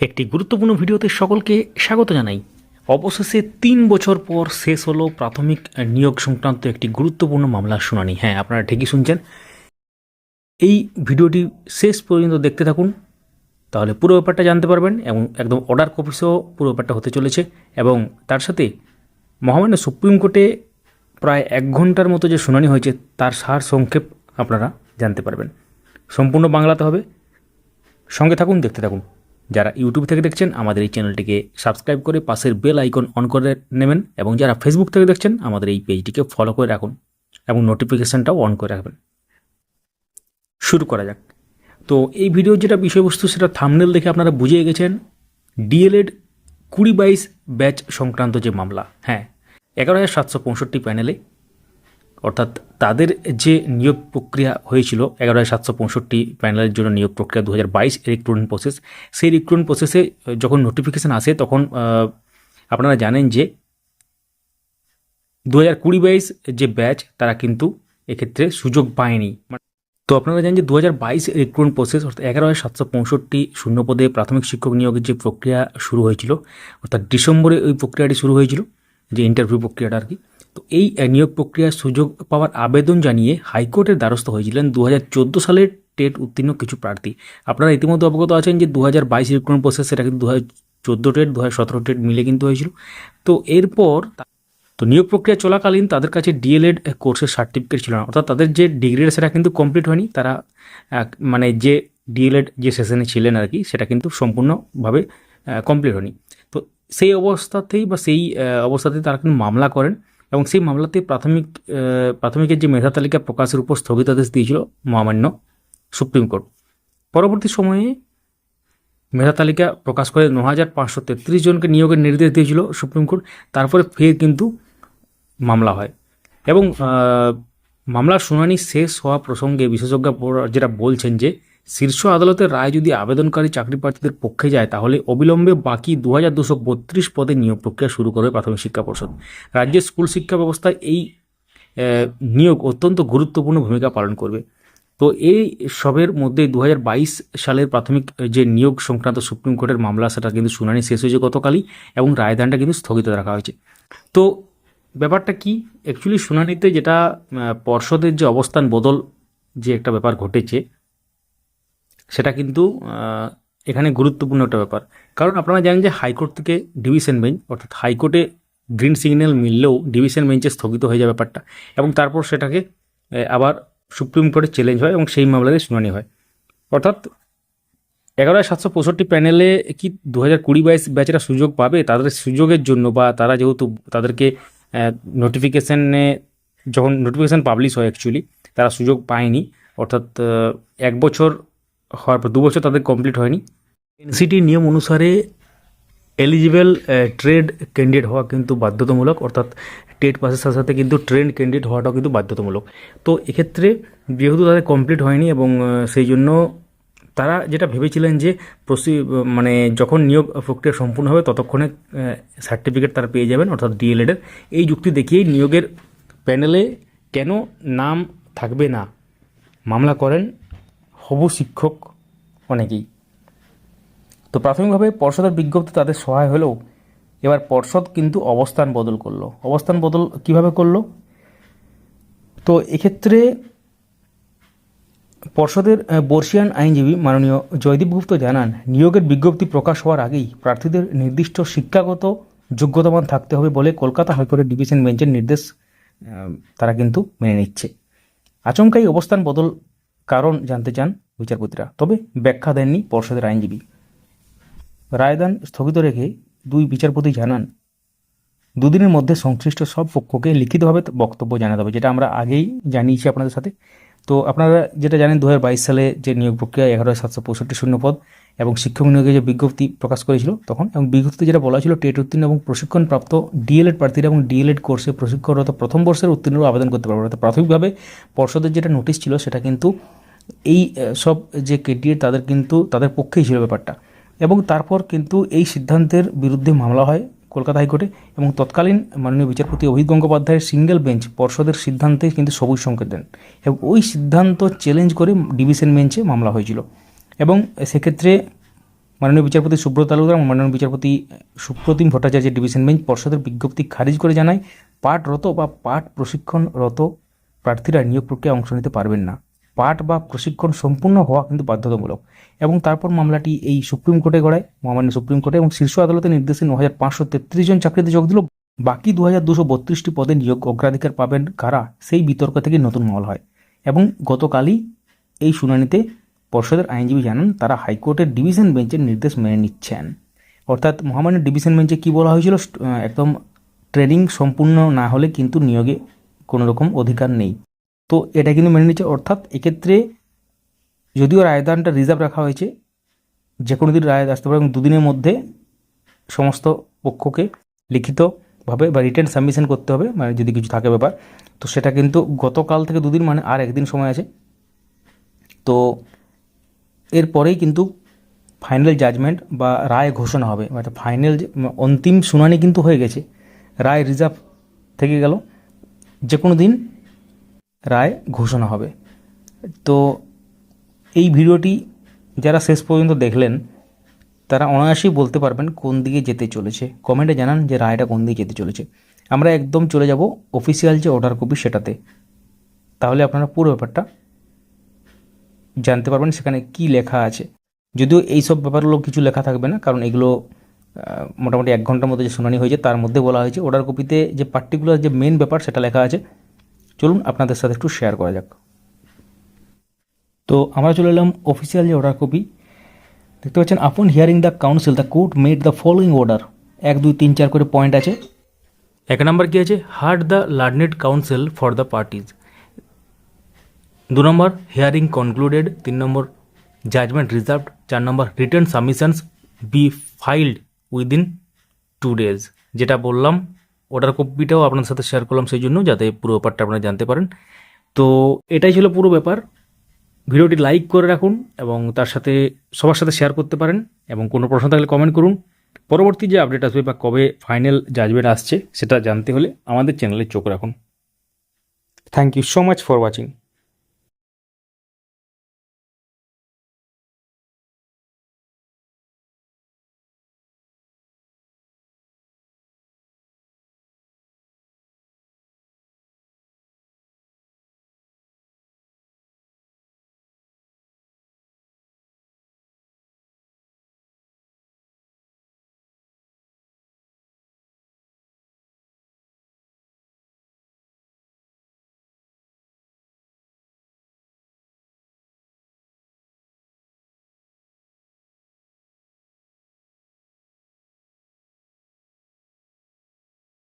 একটি গুরুত্বপূর্ণ ভিডিওতে সকলকে স্বাগত জানাই। অবশেষে তিন বছর পর শেষ হলো প্রাথমিক নিয়োগ সংক্রান্ত একটি গুরুত্বপূর্ণ মামলার শুনানি। হ্যাঁ আপনারা ঠিকই শুনছেন। এই ভিডিওটি শেষ পর্যন্ত দেখতে থাকুন, তাহলে পুরো ব্যাপারটা জানতে পারবেন এবং একদম অর্ডার কপিসেও পুরো ব্যাপারটা হতে চলেছে এবং তার সাথে মহামান্য সুপ্রিম কোর্টে প্রায় এক ঘণ্টার মতো যে শুনানি হয়েছে, তার সার সংক্ষেপ আপনারা জানতে পারবেন। সম্পূর্ণ বাংলাতে হবে। সঙ্গে থাকুন, দেখতে থাকুন। যারা ইউটিউব থেকে দেখছেন, আমাদের এই চ্যানেলটিকে সাবস্ক্রাইব করে পাশের বেল আইকন অন করে নেবেন এবং যারা ফেসবুক থেকে দেখছেন, আমাদের এই পেজটিকে ফলো করে রাখুন এবং নোটিফিকেশানটাও অন করে রাখবেন। শুরু করা যাক। তো এই ভিডিওর যেটা বিষয়বস্তু, সেটা থামনেল দেখে আপনারা বুঝে গেছেন। ডিএলএড কুড়ি বাইশ ব্যাচ সংক্রান্ত যে মামলা হ্যাঁ এগারো হাজার সাতশো পঁয়ষট্টি প্যানেলে অর্থাৎ তাদের যে নিয়োগ প্রক্রিয়া হয়েছিল এগারো হাজার সাতশো পঁয়ষট্টি প্যানেলের জন্য নিয়োগ প্রক্রিয়া দু হাজার বাইশ রিক্রুটমেন্ট প্রসেস সেই রিক্রুটমেন্ট প্রসেসে যখন নোটিফিকেশান আসে, তখন আপনারা জানেন যে দু হাজার কুড়ি বাইশ যে ব্যাচ তারা কিন্তু এক্ষেত্রে সুযোগ পায়নি। তো আপনারা জানেন যে দু হাজার বাইশ রিক্রুটমেন্ট প্রসেস অর্থাৎ এগারো হাজার সাতশো পঁয়ষট্টি শূন্যপদে প্রাথমিক শিক্ষক নিয়োগের যে প্রক্রিয়া শুরু হয়েছিল, অর্থাৎ ডিসেম্বরে ওই প্রক্রিয়াটি শুরু হয়েছিল যে ইন্টারভিউ প্রক্রিয়াটা আর কি তো এই নিয়োগ প্রক্রিয়ার সুযোগ পাওয়ার আবেদন জানিয়ে হাইকোর্টের দ্বারস্থ হয়েছিলেন দু সালের টেট উত্তীর্ণ কিছু প্রার্থী। আপনারা ইতিমধ্যে অবগত আছেন যে দু হাজার বাইশ রিক্রুটমেন্ট প্রসেস সেটা কিন্তু দু চোদ্দ টেট দু হাজার সতেরো টেট মিলে কিন্তু হয়েছিল। তো এরপর তো নিয়োগ প্রক্রিয়া চলাকালীন তাদের কাছে ডিএলএড কোর্সের সার্টিফিকেট ছিল না। অর্থাৎ তাদের যে ডিগ্রিটা সেটা কিন্তু কমপ্লিট হয়নি। তারা মানে যে ডিএলএড যে সেশনে ছিলেন আর কি সেটা কিন্তু সম্পূর্ণভাবে কমপ্লিট হয়নি। সেই অবস্থাতেই বা সেই অবস্থাতেই তারা কিন্তু মামলা করেন এবং সেই মামলাতে প্রাথমিক প্রাথমিকের যে মেধা তালিকা প্রকাশের উপর স্থগিতাদেশ দিয়েছিল মহামান্য সুপ্রিম কোর্ট। পরবর্তী সময়ে মেধা তালিকা প্রকাশ করে ন হাজার পাঁচশো তেত্রিশ জনকে নিয়োগের নির্দেশ দিয়েছিল সুপ্রিম কোর্ট, তারপরে ফের কিন্তু মামলা হয় এবং মামলার শুনানি শেষ হওয়া প্রসঙ্গে বিশেষজ্ঞ যেটা বলছেন যে শীর্ষ আদালতের রায় যদি আবেদনকারী চাকরি প্রার্থীদের পক্ষে যায়, তাহলে অবিলম্বে বাকি দু হাজার দুশো বত্রিশ পদে নিয়োগ প্রক্রিয়া শুরু করবে প্রাথমিক শিক্ষা পর্ষদ। রাজ্যের স্কুল শিক্ষা ব্যবস্থায় এই নিয়োগ অত্যন্ত গুরুত্বপূর্ণ ভূমিকা পালন করবে। তো এই সবের মধ্যে দু হাজার বাইশ সালের প্রাথমিক যে নিয়োগ সংক্রান্ত সুপ্রিম কোর্টের মামলা, সেটা কিন্তু শুনানি শেষ হয়েছে গতকালই এবং রায়দানটা কিন্তু স্থগিত রাখা হয়েছে। তো ব্যাপারটা কি? অ্যাকচুয়ালি শুনানিতে যেটা পর্ষদের যে অবস্থান বদল যে একটা ব্যাপার ঘটেছে সেটা কিন্তু এখানে গুরুত্বপূর্ণ একটা ব্যাপার। কারণ আপনারা জানেন যে হাইকোর্ট থেকে ডিভিশন বেঞ্চ, অর্থাৎ হাইকোর্টে গ্রিন সিগন্যাল মিললেও ডিভিশন বেঞ্চে স্থগিত হয়ে যায় ব্যাপারটা। এবং তারপর সেটাকে আবার সুপ্রিম কোর্টে চ্যালেঞ্জ হয় এবং সেই মামলাতে শুনানি হয়। অর্থাৎ এগারো সাতশো পঁয়ষট্টি প্যানেলে কি দু হাজার কুড়ি বাইশ ব্যাচেরা সুযোগ পাবে? তাদের সুযোগের জন্য বা তারা যেহেতু তাদেরকে নোটিফিকেশানে যখন নোটিফিকেশান পাবলিশ হয় অ্যাকচুয়ালি তারা সুযোগ পায়নি। অর্থাৎ এক বছর হওয়ার পর দু বছর তাদের কমপ্লিট হয়নি। এনসিটি নিয়ম অনুসারে এলিজিবল ট্রেড ক্যান্ডিডেট হওয়া কিন্তু বাধ্যতামূলক, অর্থাৎ টেট পাসের সাথে সাথে কিন্তু ট্রেন ক্যান্ডিডেট হওয়াটাও কিন্তু বাধ্যতামূলক। তো এক্ষেত্রে যেহেতু তাদের কমপ্লিট হয়নি এবং সেই জন্য তারা যেটা ভেবেছিলেন যে প্রসি মানে যখন নিয়োগ প্রক্রিয়া সম্পূর্ণ হবে ততক্ষণে সার্টিফিকেট তারা পেয়ে যাবেন, অর্থাৎ ডিএলএডের এই যুক্তি দেখিয়েই নিয়োগের প্যানেলে কেন নাম থাকবে না? মামলা করেন হবু শিক্ষক অনেকেই। তো প্রাথমিকভাবে পর্ষদের বিজ্ঞপ্তি তাদের সহায় হলেও এবার পর্ষদ কিন্তু অবস্থান বদল করল। অবস্থান বদল কীভাবে করল? তো এক্ষেত্রে পর্ষদের বর্ষিয়ান আইনজীবী মাননীয় জয়দীপ গুপ্ত জানান, নিয়োগের বিজ্ঞপ্তি প্রকাশ হওয়ার আগেই প্রার্থীদের নির্দিষ্ট শিক্ষাগত যোগ্যতামান থাকতে হবে বলে কলকাতা হাইকোর্টের ডিভিশন বেঞ্চের নির্দেশ তারা কিন্তু মেনে নিচ্ছে। আচমকাই অবস্থান বদল কারণ জানতে চান বিচারপতিরা। তবে ব্যাখ্যা দেননি পর্ষদের আইনজীবী। রায়দান স্থগিত রেখে দুই বিচারপতি জানান, দুদিনের মধ্যে সংশ্লিষ্ট সব পক্ষকে লিখিতভাবে বক্তব্য জানাতে হবে, যেটা আমরা আগেই জানিয়েছি আপনাদের সাথে। তো আপনারা যেটা জানেন দু হাজার বাইশ সালে যে নিয়োগ প্রক্রিয়া, এগারো সাতশো পঁয়ষট্টি শূন্য পদ এবং শিক্ষক নিয়োগের যে বিজ্ঞপ্তি প্রকাশ করেছিল তখন, এবং বিজ্ঞপ্তিতে যেটা বলা ছিল টেট উত্তীর্ণ এবং প্রশিক্ষণপ্রাপ্ত ডিএলএড প্রার্থীরা এবং ডিএলএড কোর্সে প্রশিক্ষণরত প্রথম বর্ষের উত্তীর্ণরা আবেদন করতে পারবে। অর্থাৎ প্রাথমিকভাবে পর্ষদের যেটা নোটিশ ছিল সেটা কিন্তু এই সব যে ক্যান্ডিডেট তাদের কিন্তু, তাদের পক্ষেই ছিল ব্যাপারটা। এবং তারপর কিন্তু এই সিদ্ধান্তের বিরুদ্ধে মামলা হয় কলকাতা হাইকোর্টে এবং তৎকালীন মাননীয় বিচারপতি অভিত গঙ্গোপাধ্যায়ের সিঙ্গেল বেঞ্চ পর্ষদের সিদ্ধান্তে কিন্তু সবুজ সংকেত দেন। এবং ওই সিদ্ধান্ত চ্যালেঞ্জ করে ডিভিশন বেঞ্চে মামলা হয়েছিল। এবং সেক্ষেত্রে মাননীয় বিচারপতি সুব্রত তালুকদার এবং মাননীয় বিচারপতি সুপ্রতিম ভট্টাচার্যের ডিভিশন বেঞ্চ পর্ষদের বিজ্ঞপ্তি খারিজ করে জানায়, পাঠরত বা পাঠ প্রশিক্ষণরত প্রার্থীরা নিয়োগ প্রক্রিয়ায় অংশ নিতে পারবেন না। পাঠ বা প্রশিক্ষণ সম্পূর্ণ হওয়া কিন্তু বাধ্যতামূলক এবং তারপর মামলাটি এই সুপ্রিম কোর্টে গড়ায়, মহামান্য সুপ্রিম কোর্টে এবং শীর্ষ আদালতের নির্দেশে ন হাজার পাঁচশো তেত্রিশ জন চাকরিতে যোগ দিল বাকি দু হাজার দুশো বত্রিশটি পদে নিয়োগ অগ্রাধিকার পাবেন কারা, সেই বিতর্ক থেকে নতুন মহল হয়। এবং গতকালই এই শুনানিতে পর্ষদের আইনজীবী জানান, তারা হাইকোর্টের ডিভিশন বেঞ্চের নির্দেশ মেনে নিচ্ছেন। অর্থাৎ মহামান্য ডিভিশন বেঞ্চে কী বলা হয়েছিল? একদম ট্রেনিং সম্পূর্ণ না হলে কিন্তু নিয়োগে কোনো রকম অধিকার নেই। তো এটা কিন্তু মেনে নিচ্ছে। অর্থাৎ এক্ষেত্রে যদিও রায়দানটা রিজার্ভ রাখা হয়েছে, যে কোনো দিন রায় আসতে পারে এবং দুদিনের মধ্যে সমস্ত পক্ষকে লিখিতভাবে বা রিটার্ন সাবমিশন করতে হবে মানে যদি কিছু থাকে ব্যাপার। তো সেটা কিন্তু গতকাল থেকে দুদিন মানে আর একদিন সময় আছে। তো এরপরেই কিন্তু ফাইনাল জাজমেন্ট বা রায় ঘোষণা হবে। মানে ফাইনাল অন্তিম শুনানি কিন্তু হয়ে গেছে। রায় রিজার্ভ থেকে গেল। যে কোনো দিন রায় ঘোষণা হবে। তো এই ভিডিওটি যারা শেষ পর্যন্ত দেখলেন, তারা অনায়াসেই বলতে পারবেন কোন দিকে যেতে চলেছে। কমেন্টে জানান যে রায়টা কোন দিকে যেতে চলেছে। আমরা একদম চলে যাব অফিসিয়াল যে অর্ডার কপি সেটাতে। তাহলে আপনারা পুরো ব্যাপারটা জানতে পারবেন সেখানে কি লেখা আছে। যদিও এই সব ব্যাপারগুলো কিছু লেখা থাকবে না, কারণ এগুলো মোটামুটি এক ঘণ্টার মধ্যে যে শুনানি হয়েছে তার মধ্যে বলা হয়েছে। অর্ডার কপিতে যে পার্টিকুলার যে মেন ব্যাপার সেটা লেখা আছে। চলুন আপনাদের সাথে একটু শেয়ার করা যাক। তো আমরা চলে এলাম অফিসিয়াল যে অর্ডার কপি দেখতে পাচ্ছেন upon hearing the counsel the court made the following order এক, দুই, তিন, চার করে পয়েন্ট আছে। এক নম্বর কী আছে? Heard the learned counsel for the parties দু নম্বর হিয়ারিং কনক্লুডেড তিন নম্বর জাজমেন্ট রিজার্ভ চার number written submissions be filed within two days যেটা বললাম অর্ডার কপিটাও আপনার সাথে শেয়ার করলাম সেই জন্য, যাতে পুরো ব্যাপারটা আপনারা জানতে পারেন। তো এটাই ছিল পুরো ব্যাপার। ভিডিওটি লাইক করে রাখুন এবং তার সাথে সবার সাথে শেয়ার করতে পারেন এবং কোনো প্রশ্ন থাকলে কমেন্ট করুন। পরবর্তী যে আপডেট আসবে বা কবে ফাইনাল জাজমেন্ট আসছে, সেটা জানতে হলে আমাদের চ্যানেলে চোখ রাখুন। Thank you so much for watching